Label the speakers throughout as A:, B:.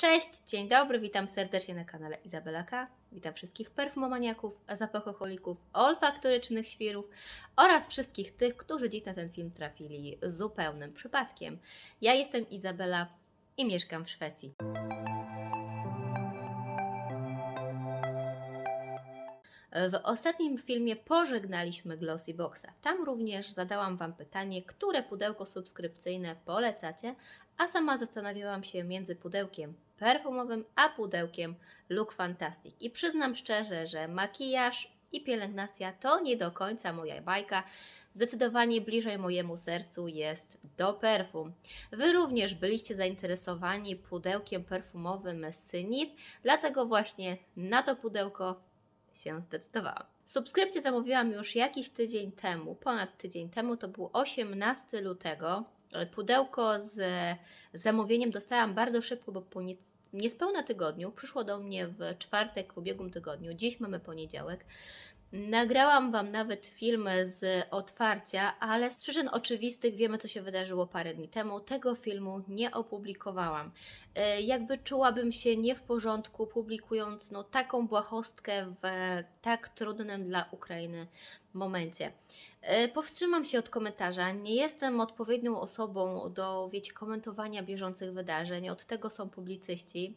A: Cześć, dzień dobry, witam serdecznie na kanale Izabela K. Witam wszystkich perfumomaniaków, zapachoholików, olfaktorycznych świrów oraz wszystkich tych, którzy dziś na ten film trafili zupełnym przypadkiem. Ja jestem Izabela i mieszkam w Szwecji. W ostatnim filmie pożegnaliśmy Glossy Boxa. Tam również zadałam Wam pytanie, które pudełko subskrypcyjne polecacie, a sama zastanawiałam się między pudełkiem perfumowym a pudełkiem Look Fantastic. I przyznam szczerze, że makijaż i pielęgnacja to nie do końca moja bajka. Zdecydowanie bliżej mojemu sercu jest do perfum. Wy również byliście zainteresowani pudełkiem perfumowym Synif, dlatego właśnie na to pudełko się zdecydowałam. Subskrypcję zamówiłam już jakiś tydzień temu, ponad tydzień temu, to był 18 lutego. Pudełko z zamówieniem dostałam bardzo szybko, bo po niespełna tygodniu, przyszło do mnie w czwartek w ubiegłym tygodniu, dziś mamy poniedziałek. Nagrałam Wam nawet film z otwarcia, ale z przyczyn oczywistych wiemy, co się wydarzyło parę dni temu. Tego filmu nie opublikowałam. E, Jakby czułabym się nie w porządku, publikując no, taką błahostkę w tak trudnym dla Ukrainy momencie. E, Powstrzymam się od komentarza. Nie jestem odpowiednią osobą do, wiecie, komentowania bieżących wydarzeń. Od tego są publicyści.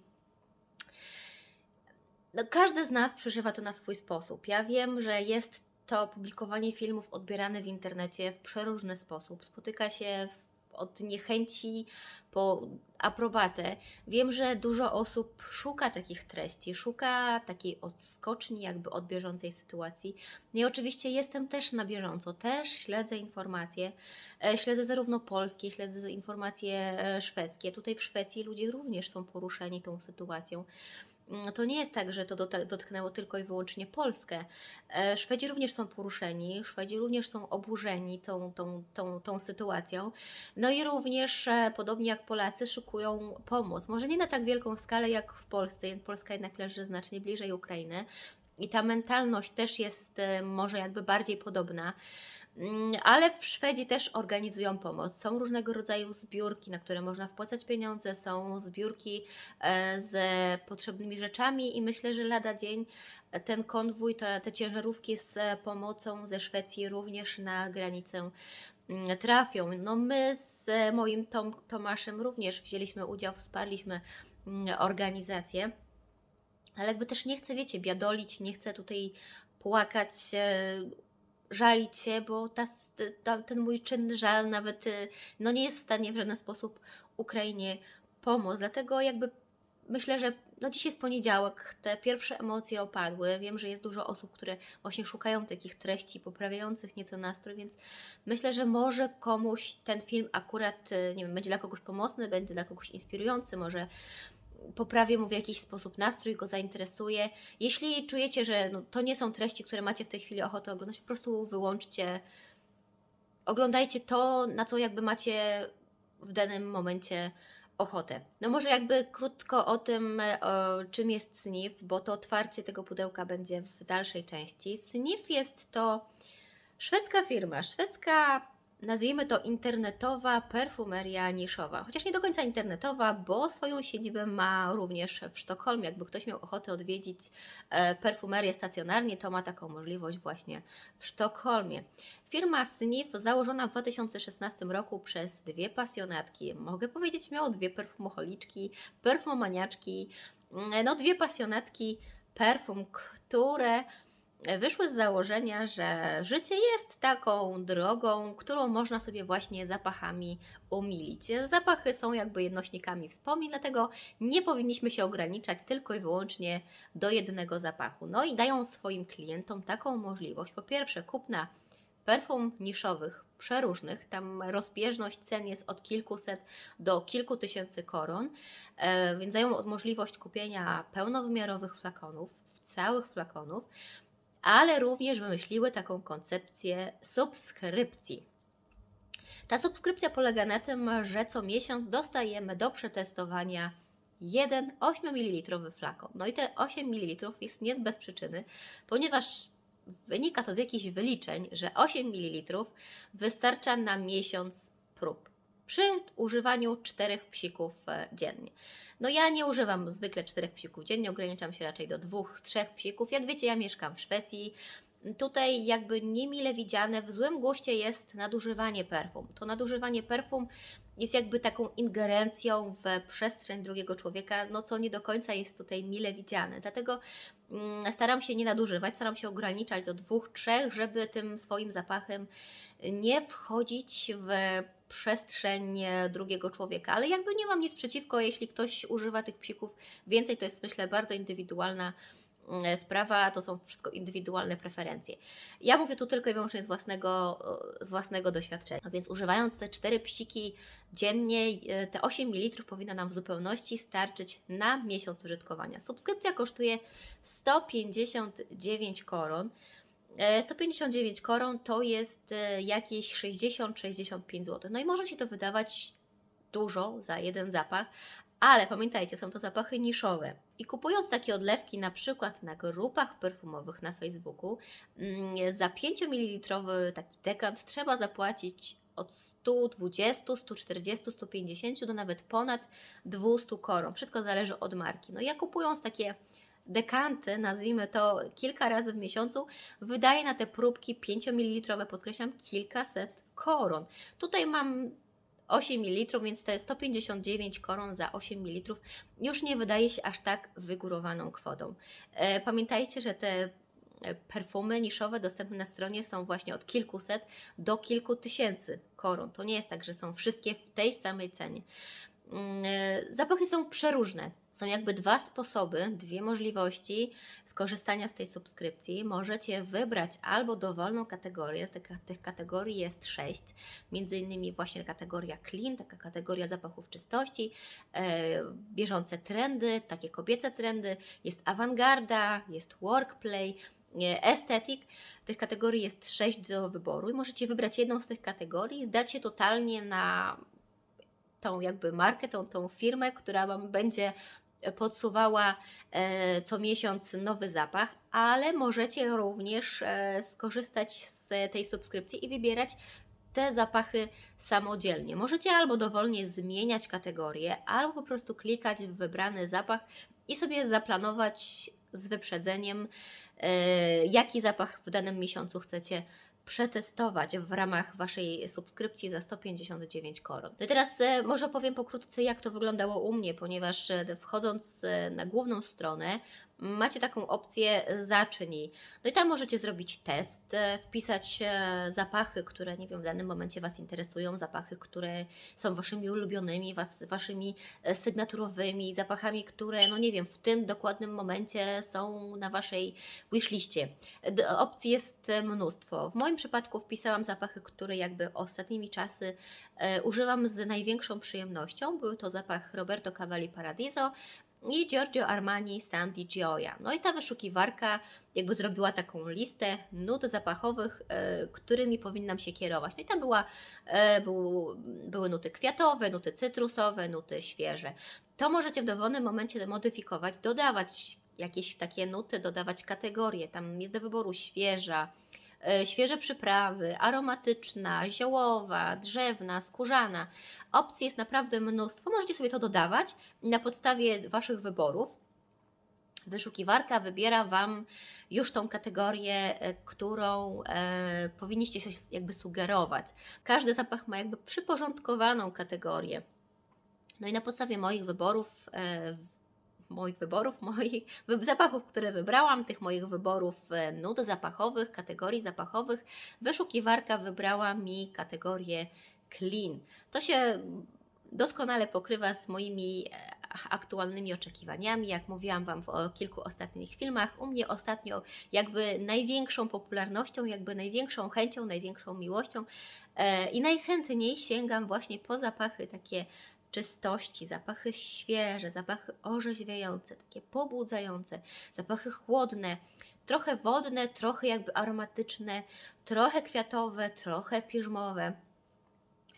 A: No, każdy z nas przeżywa to na swój sposób. Ja wiem, że jest to publikowanie filmów odbierane w internecie w przeróżny sposób. Spotyka się od niechęci po aprobatę. Wiem, że dużo osób szuka takich treści, szuka takiej odskoczni jakby od bieżącej sytuacji. No i oczywiście jestem też na bieżąco, też śledzę informacje. E, Śledzę zarówno polskie, śledzę informacje e, szwedzkie. Tutaj w Szwecji ludzie również są poruszeni tą sytuacją. Mm, To nie jest tak, że to dotknęło tylko i wyłącznie Polskę. E, Szwedzi również są poruszeni, Szwedzi również są oburzeni tą, tą, tą, tą sytuacją. No i również, e, podobnie jak Polacy, szykują pomoc. Może nie na tak wielką skalę jak w Polsce. Polska jednak leży znacznie bliżej Ukrainy. I ta mentalność też jest e, może jakby bardziej podobna. Mm, Ale w Szwedzi też organizują pomoc. Są różnego rodzaju zbiórki, na które można wpłacać pieniądze, są zbiórki e, z potrzebnymi rzeczami i myślę, że lada dzień e, ten konwój, te, te ciężarówki z e, pomocą ze Szwecji również na granicę mm, trafią. No my z moim Tom, Tomaszem również wzięliśmy udział, wsparliśmy mm, organizację. Ale jakby też nie chcę, wiecie, biadolić, nie chcę tutaj płakać, żalić się, bo ta, ta, ten mój czynny żal nawet e, no nie jest w stanie w żaden sposób Ukrainie pomóc. Dlatego jakby myślę, że no dziś jest poniedziałek, te pierwsze emocje opadły. Wiem, że jest dużo osób, które właśnie szukają takich treści poprawiających nieco nastrój, więc myślę, że może komuś ten film akurat, e, nie wiem, będzie dla kogoś pomocny, będzie dla kogoś inspirujący, może poprawię mu w jakiś sposób nastrój, go zainteresuje. Jeśli czujecie, że no, to nie są treści, które macie w tej chwili ochotę oglądać, po prostu wyłączcie. Oglądajcie to, na co jakby macie w danym momencie ochotę. No może jakby krótko o tym, e, o czym jest SNIF, bo to otwarcie tego pudełka będzie w dalszej części. SNIF jest to szwedzka firma, szwedzka nazwijmy to internetowa perfumeria niszowa. Chociaż nie do końca internetowa, bo swoją siedzibę ma również w Sztokholmie. Jakby ktoś miał ochotę odwiedzić e, perfumerię stacjonarnie, to ma taką możliwość właśnie w Sztokholmie. Firma Snif założona w 2016 roku przez dwie pasjonatki, mogę powiedzieć miało dwie perfumocholiczki, perfumomaniaczki, mm, no dwie pasjonatki perfum, które wyszły z założenia, że życie jest taką drogą, którą można sobie właśnie zapachami umilić. Zapachy są jakby jednośnikami wspomnień, dlatego nie powinniśmy się ograniczać tylko i wyłącznie do jednego zapachu. No i dają swoim klientom taką możliwość, po pierwsze kupna perfum niszowych, przeróżnych, tam rozbieżność cen jest od kilkuset do kilku tysięcy koron, e, więc dają możliwość kupienia pełnowymiarowych flakonów, całych flakonów, ale również wymyśliły taką koncepcję subskrypcji. Ta subskrypcja polega na tym, że co miesiąc dostajemy do przetestowania jeden 8 ml flakon. No i te 8 ml jest nie bez przyczyny, ponieważ wynika to z jakichś wyliczeń, że 8 ml wystarcza na miesiąc prób przy używaniu czterech psików e, dziennie. No ja nie używam zwykle czterech psików dziennie, ograniczam się raczej do dwóch, trzech psików. Jak wiecie, ja mieszkam w Szwecji. Tutaj jakby niemile widziane w złym guście jest nadużywanie perfum. To nadużywanie perfum jest jakby taką ingerencją w przestrzeń drugiego człowieka, no co nie do końca jest tutaj mile widziane. Dlatego mm, staram się nie nadużywać, staram się ograniczać do dwóch, trzech, żeby tym swoim zapachem nie wchodzić w przestrzeń drugiego człowieka. Ale jakby nie mam nic przeciwko, jeśli ktoś używa tych psików więcej, to jest myślę bardzo indywidualna mm, sprawa, to są wszystko indywidualne preferencje. Ja mówię tu tylko i wyłącznie z własnego, z własnego doświadczenia. Więc używając te cztery psiki dziennie, e, te 8 ml powinno nam w zupełności starczyć na miesiąc użytkowania. Subskrypcja kosztuje 159 koron. E, 159 koron to jest e, jakieś 60-65 zł. No i może się to wydawać dużo za jeden zapach, ale pamiętajcie, są to zapachy niszowe. I kupując takie odlewki, na przykład na grupach perfumowych na Facebooku, mm, za 5 ml taki dekant trzeba zapłacić od 120, 140, 150 do nawet ponad 200 koron. Wszystko zależy od marki. No ja kupując takie dekanty, nazwijmy to kilka razy w miesiącu, wydaje na te próbki 5 ml, podkreślam, kilkaset koron. Tutaj mam 8 ml, więc te 159 koron za 8 ml już nie wydaje się aż tak wygórowaną kwotą. E, Pamiętajcie, że te e, perfumy niszowe dostępne na stronie są właśnie od kilkuset do kilku tysięcy koron. To nie jest tak, że są wszystkie w tej samej cenie. Mm, e, Zapachy są przeróżne. Są jakby dwa sposoby, dwie możliwości skorzystania z tej subskrypcji. Możecie wybrać albo dowolną kategorię, tych, kategorii jest sześć, między innymi właśnie kategoria clean, taka kategoria zapachów czystości, e, bieżące trendy, takie kobiece trendy, jest awangarda, jest workplay, e, estetyk. Tych kategorii jest sześć do wyboru i możecie wybrać jedną z tych kategorii i zdać się totalnie na tą jakby markę, tą, tą firmę, która Wam będzie podsuwała e, co miesiąc nowy zapach, ale możecie również e, skorzystać z tej subskrypcji i wybierać te zapachy samodzielnie. Możecie albo dowolnie zmieniać kategorię, albo po prostu klikać w wybrany zapach i sobie zaplanować z wyprzedzeniem, e, jaki zapach w danym miesiącu chcecie przetestować w ramach Waszej subskrypcji za 159 koron. No i teraz e, może powiem pokrótce, jak to wyglądało u mnie, ponieważ e, wchodząc e, na główną stronę, macie taką opcję e, zacznij. No i tam możecie zrobić test, e, wpisać e, zapachy, które nie wiem, w danym momencie Was interesują, zapachy, które są Waszymi ulubionymi, was, Waszymi sygnaturowymi, zapachami, które, no nie wiem, w tym dokładnym momencie są na Waszej wishliście. Opcji jest mnóstwo. W moim przypadku wpisałam zapachy, które jakby ostatnimi czasy używam z największą przyjemnością. Był to zapach Roberto Cavalli Paradiso, i Giorgio Armani Sandy Gioia. No i ta wyszukiwarka jakby zrobiła taką listę nut zapachowych, e, którymi powinnam się kierować. No i tam była, e, był, były nuty kwiatowe, nuty cytrusowe, nuty świeże. To możecie w dowolnym momencie modyfikować, dodawać jakieś takie nuty, dodawać kategorie. Tam jest do wyboru świeża, świeże przyprawy, aromatyczna, ziołowa, drzewna, skórzana. Opcji jest naprawdę mnóstwo. Możecie sobie to dodawać na podstawie Waszych wyborów. Wyszukiwarka wybiera Wam już tą kategorię, e, którą e, powinniście się jakby sugerować. Każdy zapach ma jakby przyporządkowaną kategorię. No i na podstawie moich wyborów, e, moich wyborów, moich zapachów, które wybrałam, tych moich wyborów e, nut zapachowych, kategorii zapachowych, wyszukiwarka wybrała mi kategorię clean. To się doskonale pokrywa z moimi e, aktualnymi oczekiwaniami. Jak mówiłam Wam w kilku ostatnich filmach, u mnie ostatnio jakby największą popularnością, jakby największą chęcią, największą miłością e, i najchętniej sięgam właśnie po zapachy takie czystości, zapachy świeże, zapachy orzeźwiające, takie pobudzające, zapachy chłodne, trochę wodne, trochę jakby aromatyczne, trochę kwiatowe, trochę piżmowe.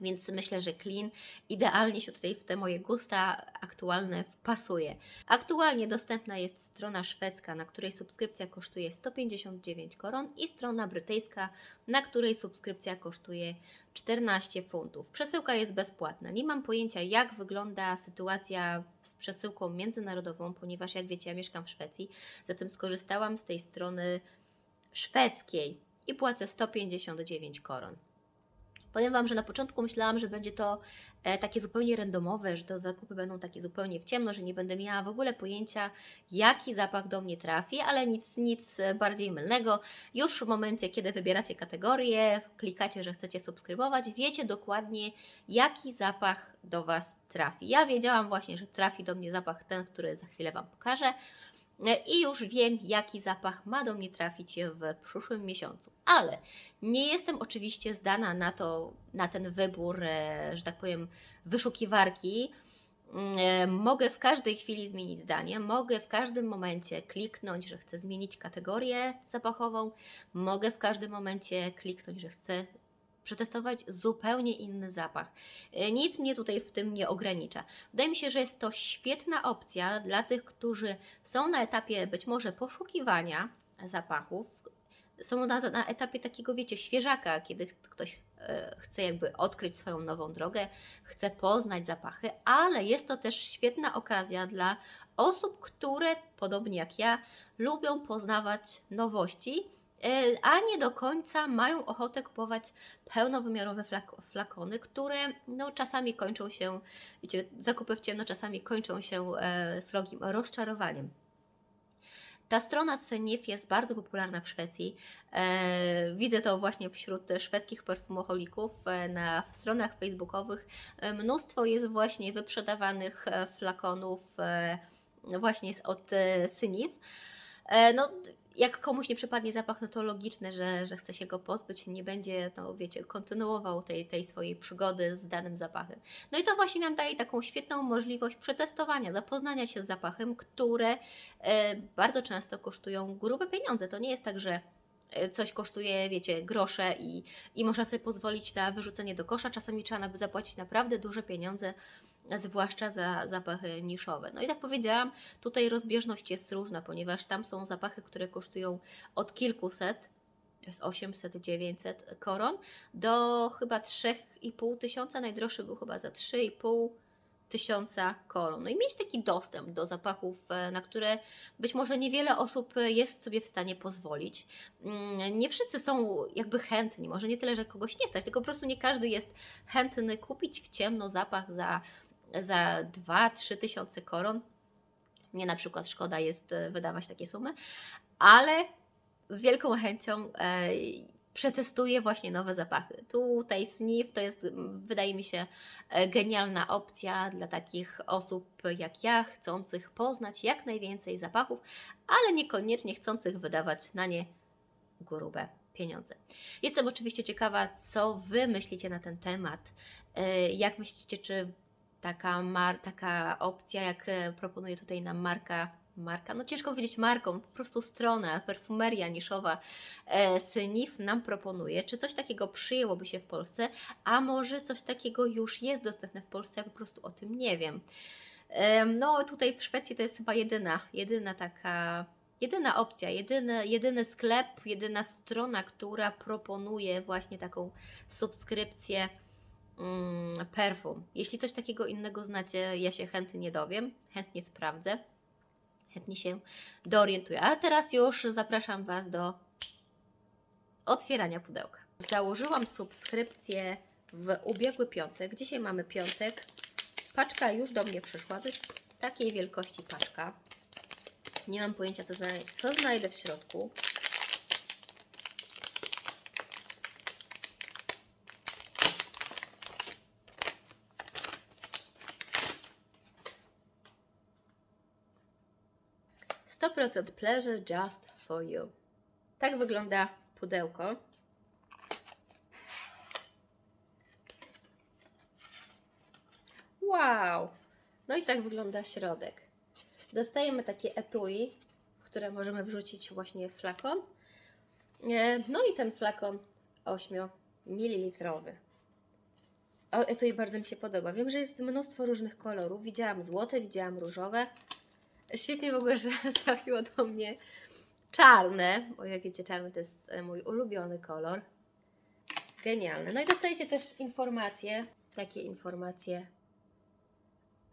A: Więc myślę, że Clean idealnie się tutaj w te moje gusta aktualne wpasuje. Aktualnie dostępna jest strona szwedzka, na której subskrypcja kosztuje 159 koron i strona brytyjska, na której subskrypcja kosztuje 14 funtów. Przesyłka jest bezpłatna. Nie mam pojęcia, jak wygląda sytuacja z przesyłką międzynarodową, ponieważ jak wiecie, ja mieszkam w Szwecji, zatem skorzystałam z tej strony szwedzkiej i płacę 159 koron. Powiem Wam, że na początku myślałam, że będzie to e, takie zupełnie randomowe, że te zakupy będą takie zupełnie w ciemno, że nie będę miała w ogóle pojęcia, jaki zapach do mnie trafi, ale nic, nic e, bardziej mylnego. Już w momencie, kiedy wybieracie kategorię, klikacie, że chcecie subskrybować, wiecie dokładnie, jaki zapach do Was trafi. Ja wiedziałam właśnie, że trafi do mnie zapach ten, który za chwilę Wam pokażę. I już wiem, jaki zapach ma do mnie trafić w przyszłym miesiącu. Ale nie jestem oczywiście zdana na to, na ten wybór, e, że tak powiem, wyszukiwarki. Mm, e, Mogę w każdej chwili zmienić zdanie, mogę w każdym momencie kliknąć, że chcę zmienić kategorię zapachową, mogę w każdym momencie kliknąć, że chcę przetestować zupełnie inny zapach. E, Nic mnie tutaj w tym nie ogranicza. Wydaje mi się, że jest to świetna opcja dla tych, którzy są na etapie być może poszukiwania zapachów, są na, na etapie takiego, wiecie, świeżaka, kiedy ktoś e, chce jakby odkryć swoją nową drogę, chce poznać zapachy, ale jest to też świetna okazja dla osób, które, podobnie jak ja, lubią poznawać nowości, a nie do końca mają ochotę kupować pełnowymiarowe flak- flakony, które no, czasami kończą się, wiecie, zakupy w ciemno czasami kończą się e, srogim rozczarowaniem. Ta strona Senif jest bardzo popularna w Szwecji. E, widzę to właśnie wśród szwedzkich perfumoholików e, na stronach facebookowych. E, mnóstwo jest właśnie wyprzedawanych e, flakonów e, właśnie od e. E, no, jak komuś nie przypadnie zapach, no to logiczne, że, że chce się go pozbyć, nie będzie, no wiecie, kontynuował tej, tej swojej przygody z danym zapachem. No i to właśnie nam daje taką świetną możliwość przetestowania, zapoznania się z zapachem, które e, bardzo często kosztują grube pieniądze. To nie jest tak, że e, coś kosztuje, wiecie, grosze i, i można sobie pozwolić na wyrzucenie do kosza. Czasami trzeba na- zapłacić naprawdę duże pieniądze, zwłaszcza za zapachy niszowe. No i tak powiedziałam, tutaj rozbieżność jest różna, ponieważ tam są zapachy, które kosztują od kilkuset, to jest 800, 900 koron, do chyba 3,5 tysiąca. Najdroższy był chyba za 3,5 tysiąca koron. No i mieć taki dostęp do zapachów, e, na które być może niewiele osób jest sobie w stanie pozwolić. Mm, Nie wszyscy są jakby chętni, może nie tyle, że kogoś nie stać, tylko po prostu nie każdy jest chętny kupić w ciemno zapach za, za 2-3 tysiące koron. Mnie na przykład szkoda jest e, wydawać takie sumy, ale z wielką chęcią e, przetestuję właśnie nowe zapachy. Tutaj Sniff to jest, wydaje mi się, e, genialna opcja dla takich osób jak ja, chcących poznać jak najwięcej zapachów, ale niekoniecznie chcących wydawać na nie grube pieniądze. Jestem oczywiście ciekawa, co Wy myślicie na ten temat. E, Jak myślicie, czy taka, mar- taka opcja, jak e, proponuje tutaj nam marka, marka, no ciężko powiedzieć marką, po prostu strona, perfumeria niszowa e, Synif nam proponuje, czy coś takiego przyjęłoby się w Polsce, a może coś takiego już jest dostępne w Polsce, ja po prostu o tym nie wiem. Em, No tutaj w Szwecji to jest chyba jedyna, jedyna taka, jedyna opcja, jedyny, jedyny sklep, jedyna strona, która proponuje właśnie taką subskrypcję mm, perfum. Jeśli coś takiego innego znacie, ja się chętnie dowiem, chętnie sprawdzę, chętnie się doorientuję. A teraz już zapraszam Was do otwierania pudełka. Założyłam subskrypcję w ubiegły piątek. Dzisiaj mamy piątek. Paczka już do mnie przyszła. To jest takiej wielkości paczka. Nie mam pojęcia, co, co znajdę w środku. Sto procent pleasure just for you. Tak wygląda pudełko. Wow! No i tak wygląda środek. Dostajemy takie etui, w które możemy wrzucić właśnie flakon. E, No i ten flakon 8 ml. O, to i bardzo mi się podoba. Wiem, że jest mnóstwo różnych kolorów. Widziałam złote, widziałam różowe. Świetnie w ogóle, że trafiło do mnie czarne, bo jak wiecie, czarny to jest e, mój ulubiony kolor. Genialne. No i dostajecie też informacje. Jakie informacje?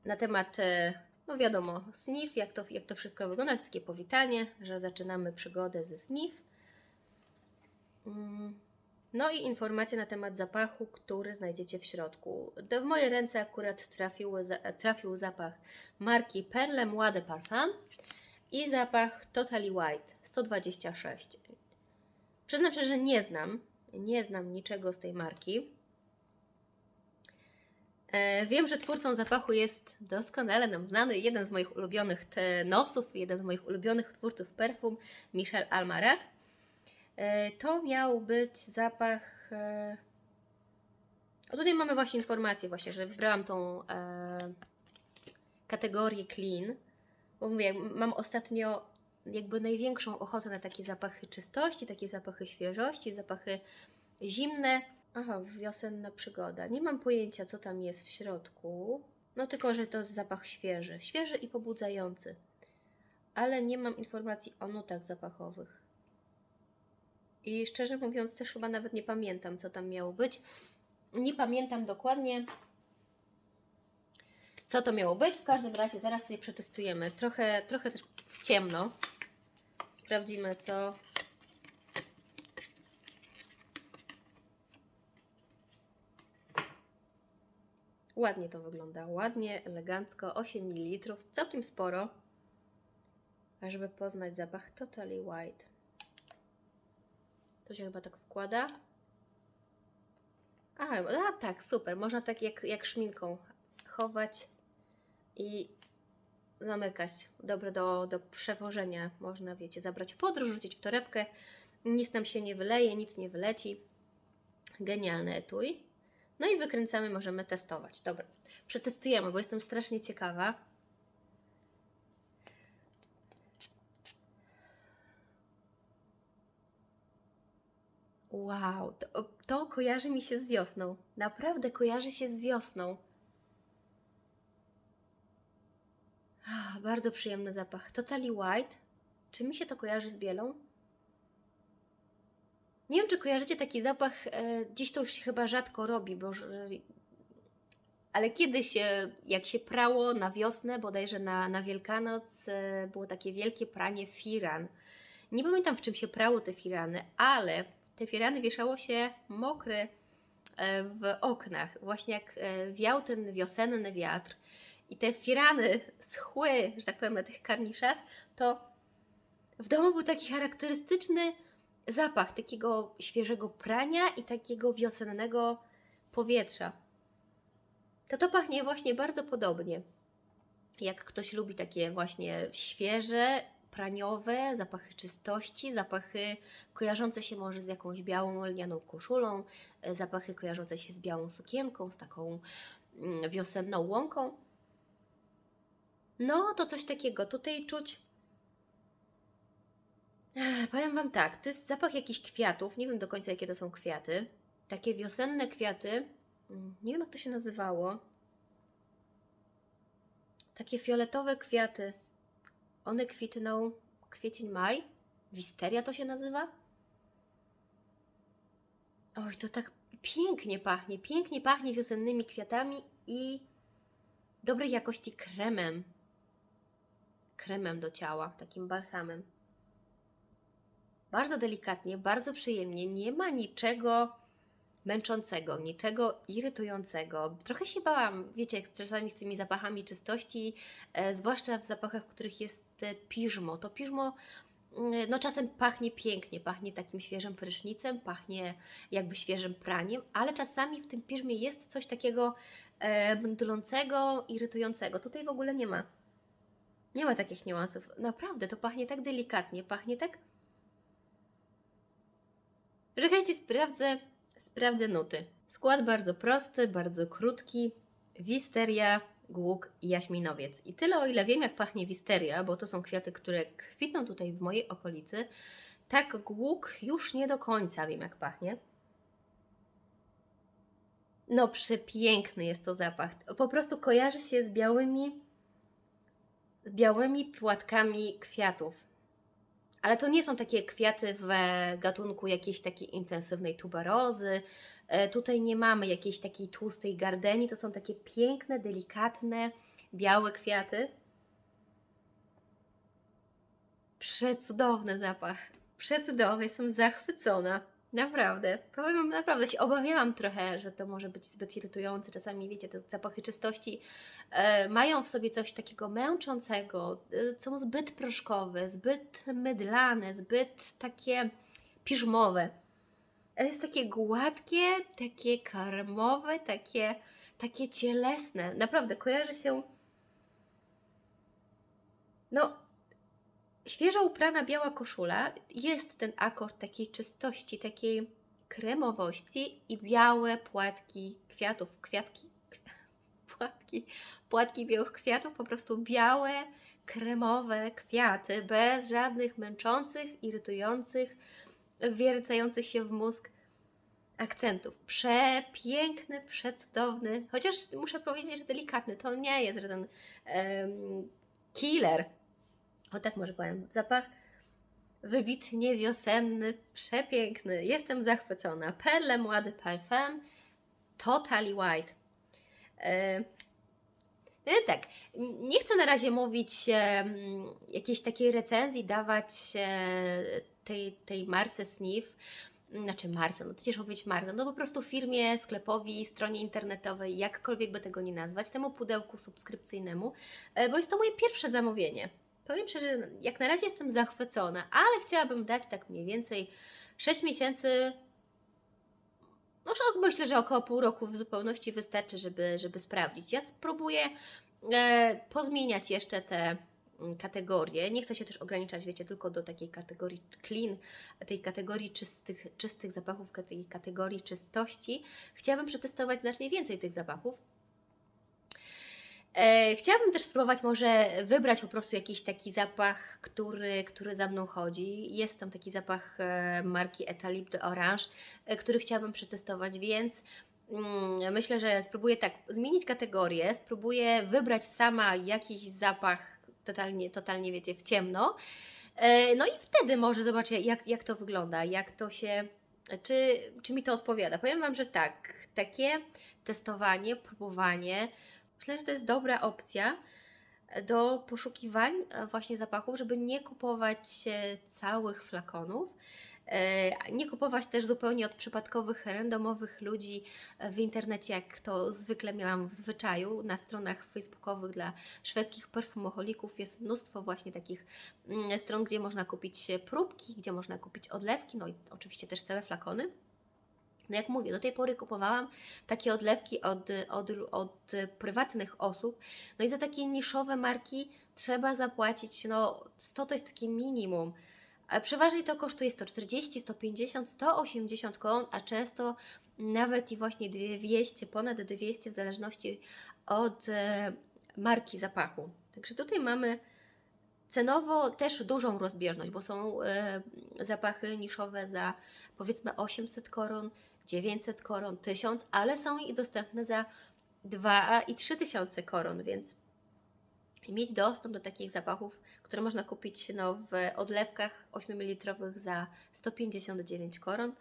A: Na temat, e, no wiadomo, SNIF, jak to, jak to wszystko wygląda. Jest takie powitanie, że zaczynamy przygodę ze SNIF. Mm. No i informacje na temat zapachu, który znajdziecie w środku. W moje ręce akurat trafiły, za- trafił zapach marki Perle Młode Parfum i zapach Totally White 126. Przyznam że nie znam, nie znam niczego z tej marki. E, Wiem, że twórcą zapachu jest doskonale nam znany jeden z moich ulubionych tenosów, jeden z moich ulubionych twórców perfum, Michel Almarac. E, To miał być zapach. e, O tutaj mamy właśnie informację, właśnie, że wybrałam tą e, kategorię clean, bo mówię, mam ostatnio jakby największą ochotę na takie zapachy czystości, takie zapachy świeżości, zapachy zimne. Aha, wiosenna przygoda. Nie mam pojęcia, co tam jest w środku. No tylko, że to jest zapach świeży. Świeży i pobudzający. Ale nie mam informacji o nutach zapachowych. I szczerze mówiąc, też chyba nawet nie pamiętam, co tam miało być. Nie pamiętam dokładnie, co to miało być. W każdym razie zaraz sobie przetestujemy. Trochę, trochę też w ciemno. Sprawdzimy, co. Ładnie to wygląda. Ładnie, elegancko. 8 ml. Całkiem sporo. Żeby poznać zapach Totally White. To się chyba tak wkłada. A, a tak, super. Można tak jak, jak szminką chować i zamykać. Dobre do, do przewożenia. Można, wiecie, zabrać podróż, rzucić w torebkę. Nic nam się nie wyleje, nic nie wyleci. Genialny etui. No i wykręcamy, możemy testować. Dobra, przetestujemy, bo jestem strasznie ciekawa. Wow, to, to kojarzy mi się z wiosną. Naprawdę kojarzy się z wiosną. Ah, Bardzo przyjemny zapach. Totally White. Czy mi się to kojarzy z bielą? Nie wiem, czy kojarzycie taki zapach. E, dziś to już się chyba rzadko robi, bo. Ale kiedyś, jak się prało na wiosnę, bodajże na, na Wielkanoc, e, było takie wielkie pranie firan. Nie pamiętam, w czym się prało te firany, ale te firany wieszało się mokre e, w oknach. Właśnie jak e, wiał ten wiosenny wiatr i te firany schły, że tak powiem, na tych karniszach, to w domu był taki charakterystyczny zapach takiego świeżego prania i takiego wiosennego powietrza. To to pachnie właśnie bardzo podobnie. Jak ktoś lubi takie właśnie świeże, praniowe, zapachy czystości, zapachy kojarzące się może z jakąś białą lnianą koszulą, e, zapachy kojarzące się z białą sukienką, z taką mm, wiosenną łąką. No, to coś takiego. Tutaj czuć. Powiem Wam tak, to jest zapach jakichś kwiatów. Nie wiem do końca, jakie to są kwiaty. Takie wiosenne kwiaty. Mm, Nie wiem, jak to się nazywało. Takie fioletowe kwiaty. One kwitną kwiecień, maj. Wisteria to się nazywa? Oj, to tak pięknie pachnie. Pięknie pachnie wiosennymi kwiatami i dobrej jakości kremem. Kremem do ciała, takim balsamem. Bardzo delikatnie, bardzo przyjemnie. Nie ma niczego męczącego, niczego irytującego. Trochę się bałam, wiecie, czasami z tymi zapachami czystości, e, zwłaszcza w zapachach, w których jest piżmo. To piżmo mm, no czasem pachnie pięknie, pachnie takim świeżym prysznicem, pachnie jakby świeżym praniem, ale czasami w tym piżmie jest coś takiego e, mdlącego, irytującego. Tutaj w ogóle nie ma. Nie ma takich niuansów. Naprawdę, to pachnie tak delikatnie, pachnie tak... Czekajcie, sprawdzę, sprawdzę nuty. Skład bardzo prosty, bardzo krótki. Wisteria, głuk i jaśminowiec. I tyle o ile wiem, jak pachnie wisteria, bo to są kwiaty, które kwitną tutaj w mojej okolicy. Tak, głuk już nie do końca wiem, jak pachnie. No, przepiękny jest to zapach. Po prostu kojarzy się z białymi, z białymi płatkami kwiatów. Ale to nie są takie kwiaty w gatunku jakiejś takiej intensywnej tuberozy. E, Tutaj nie mamy jakiejś takiej tłustej gardeni. To są takie piękne, delikatne, białe kwiaty. Przecudowny zapach. Przecudowny. Jestem zachwycona. Naprawdę. Powiem naprawdę się obawiałam trochę, że to może być zbyt irytujące. Czasami, wiecie, te zapachy czystości e, mają w sobie coś takiego męczącego, e, są zbyt proszkowe, zbyt mydlane, zbyt takie piżmowe. Ale jest takie gładkie, takie karmowe, takie, takie cielesne. Naprawdę, kojarzy się no, świeżo uprana biała koszula, jest ten akord takiej czystości, takiej kremowości i białe płatki kwiatów, kwiatki, płatki, płatki białych kwiatów, po prostu białe, kremowe kwiaty, bez żadnych męczących, irytujących, wiercających się w mózg akcentów. Przepiękny, przecudowny, chociaż muszę powiedzieć, że delikatny, to nie jest żaden em, killer, o tak może powiem, zapach wybitnie wiosenny, przepiękny. Jestem zachwycona. Perle Młody Parfum Totally White. E, i tak, nie chcę na razie mówić em, jakiejś takiej recenzji, dawać e, tej, tej marce Sniff, znaczy marce, no ciężko powiedzieć marce, no po prostu firmie, sklepowi, stronie internetowej, jakkolwiek by tego nie nazwać, temu pudełku subskrypcyjnemu, e, bo jest to moje pierwsze zamówienie. Powiem szczerze, jak na razie jestem zachwycona, ale chciałabym dać tak mniej więcej 6 miesięcy. No, myślę, że około pół roku w zupełności wystarczy, żeby, żeby sprawdzić. Ja spróbuję e, pozmieniać jeszcze te mm, kategorie. Nie chcę się też ograniczać, wiecie, tylko do takiej kategorii clean, tej kategorii czystych, czystych zapachów, tej kategorii czystości. Chciałabym przetestować znacznie więcej tych zapachów. E, chciałabym też spróbować może wybrać po prostu jakiś taki zapach, który, który za mną chodzi. Jest tam taki zapach e, marki Etalip de Orange, e, który chciałabym przetestować, więc mm, myślę, że spróbuję tak zmienić kategorię, spróbuję wybrać sama jakiś zapach totalnie, totalnie wiecie, w ciemno. E, no i wtedy może zobaczę, jak, jak to wygląda, jak to się, czy, czy mi to odpowiada. Powiem Wam, że tak, takie testowanie, próbowanie, Myślę, że to jest dobra opcja do poszukiwań e, właśnie zapachów, żeby nie kupować e, całych flakonów. e, Nie kupować też zupełnie od przypadkowych, randomowych ludzi w internecie, jak to zwykle miałam w zwyczaju. Na stronach facebookowych dla szwedzkich perfumoholików jest mnóstwo właśnie takich mm, stron, gdzie można kupić próbki, gdzie można kupić odlewki, no i oczywiście też całe flakony. No jak mówię, do tej pory kupowałam takie odlewki od, od, od prywatnych osób. No i za takie niszowe marki trzeba zapłacić, no 100 to jest takie minimum. A przeważnie to kosztuje 140, 150, 180 koron, a często nawet i właśnie 200, ponad 200 w zależności od e, marki zapachu. Także tutaj mamy cenowo też dużą rozbieżność, bo są e, zapachy niszowe za powiedzmy 800 koron, 900 koron, 1000, ale są i dostępne za 2 i 3000 koron, więc mieć dostęp do takich zapachów, które można kupić no, w odlewkach 8 ml za 159 koron.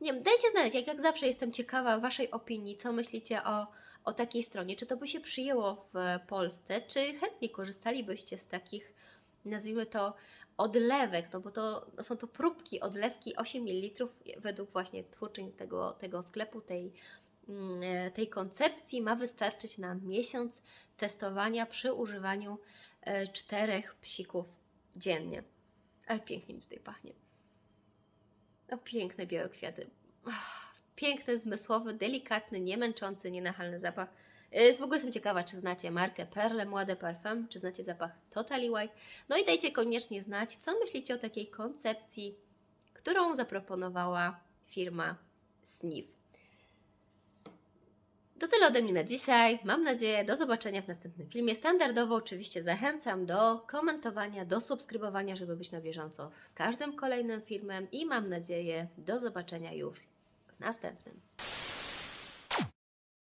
A: Nie wiem, dajcie znać, jak, jak zawsze jestem ciekawa Waszej opinii, co myślicie o, o takiej stronie, czy to by się przyjęło w Polsce, czy chętnie korzystalibyście z takich, nazwijmy to, odlewek, no bo to no są to próbki, odlewki 8 ml według właśnie twórczyń tego, tego sklepu, tej, mm, e, tej koncepcji ma wystarczyć na miesiąc testowania przy używaniu e, czterech psików dziennie. Ale pięknie mi tutaj pachnie. No piękne białe kwiaty. Piękny, zmysłowy, delikatny, niemęczący, nienachalny zapach. E, W ogóle jestem ciekawa, czy znacie markę Perle Młode Parfum, czy znacie zapach Totally White. No i dajcie koniecznie znać, co myślicie o takiej koncepcji, którą zaproponowała firma Sniff. To tyle ode mnie na dzisiaj. Mam nadzieję, do zobaczenia w następnym filmie. Standardowo oczywiście zachęcam do komentowania, do subskrybowania, żeby być na bieżąco z każdym kolejnym filmem i mam nadzieję, do zobaczenia już w następnym.